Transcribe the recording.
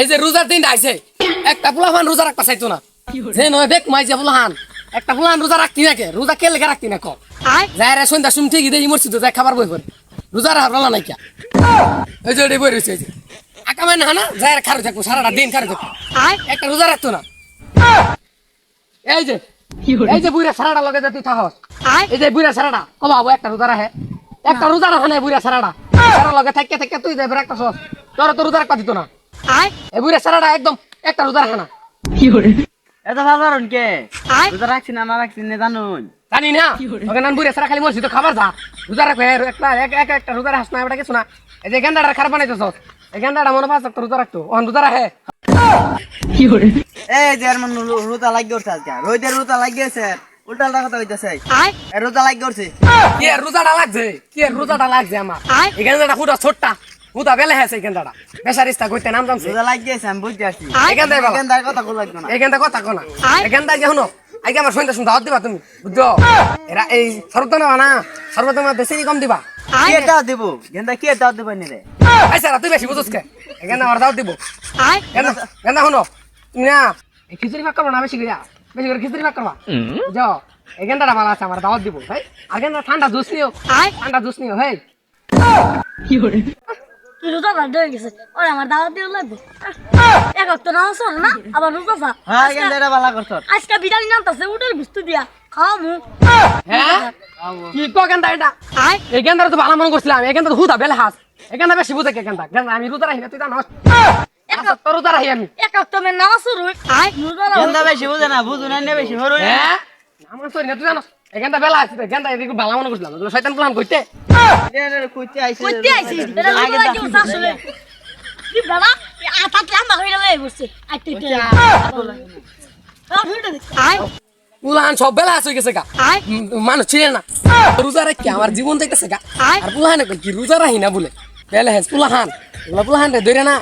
এই যে রোজার দিন আইছে একটা ফুলাহান রোজা রাখতে চাইতো না। যে নয় বেক মাইছে ফুলাহান একটা ফুলাহান রোজা রাখতি নাকি? রোজা কে লেগে রাখতি না ক যাই রে সন্ধ্যা শুন ঠিকই দেই তো যাই খাবার বই করে রোজা রাখার বেলা নাই এই যে বই রয়েছে এই যে। একা মানে না? যাই রে খারো থাকব সারাটা দিন খারো থাকব। একটা রোজা রাখতো না। এই যে এই যে বুড়া সারাটা লগে যে তুই থাকস এই যে বুড়া সারাটা কবা হব একটা রোজা রাখে। একটা রোজা রাখা নাই বুড়া সারাটা। সারা লগে থাকতে থাকতে তুই যাই একটা সস তোর তো রোজা রাখা দিত না। এই বুড়া সারাটা একদম একটা রোজা রাখে না এত সাধারণ কে? রোজা রাখছি না না রাখছি না জানুন। জানি না। ওকে নান বুড়া সারা খালি মরছি খাবার যা। রোজা রাখবে একটা এক এক একটা রোজা রাখাস না এটা কিছু না। এই যে গেন্দাটা খারাপ বানাইতো সস এই গেন্দাটা মনে রোজা রাখতো। ওখান রোজা রাখে। এই যে এমন রোজা লাগি উঠছে আজকে। রোদের রোজা লাগিয়েছে কথা হইতেছে রোজা লাগি উঠছে। কি এর রোজাটা লাগছে? কি এর রোজাটা লাগছে আমার? এই গেন্দাটা ছোট্টা। বেলে নাম জানছে। আমি বুঝতে কথা কো লাগবে না। শুনো। আমার সন্ধ্যা দিবা তুমি। বুঝছ? এরা এই না। বেশি কম দিবা? কি গেন্দা কি এটা দিব নি রে এই তুই বেশি বুঝোস কে? এই গেন্দা আমার দাওয়াত দিব। গেন্দা গেন্দা শুনো। তুমি না খিচুড়ি ভাগ করব না বেশি করে বেশি করে খিচুড়ি ভাগ করবা? বুঝছ? এই গেন্দাটা ভালো আছে আমার দাওয়াত দিব। ভাই আর ঠান্ডা জুস নিও। ঠান্ডা জুস নিও হেই। তুই রোজা রাখতে হয়ে গেছে ওরে আমার দাওয়াত দিয়ে লাগবে এক অক্ট নামাজ পড়ে না আবার রোজা থা হ্যাঁ গেন্দাটা বালা করছ আজকে বিরিয়ানি নামতাছে উঠের বুঝতে দিয়া খাওয়া মু হ্যাঁ কি কো গেন্দা এটা এই গেন্দাটা তো ভালো মনে করছিলাম গেন্দা তো বেলে হাস গেন্দা বেশি বুঝে কে গেন্দা গেন্দা আমি রোজা রাখি না তুই জানোস আচ্ছা, তোর রোজা আমি এক অক্ট মে নামাজ শুরু রোজা হরো হ্যাঁ আমার সরি না তুই এখানটা বেলা আছে এখানটা এদিকে ভালো মনে করছিলাম। শয়তান প্লান করতে কইতে আইছে কইতে আইছি এটা রোজা আসলে কি বাবা? আটা লাম্বা হয়ে গেল বসছে আইতে আই পুলাহান সব বেলা আছে গেছে গা। মানুষ ছিল না। রোজা রাখি আমার জীবন দেখতেছে গা। আর পুলাহানে কি রোজা রাখি না বলে? বেলা হেস পুলাহান পুলাহান রে ধরে না।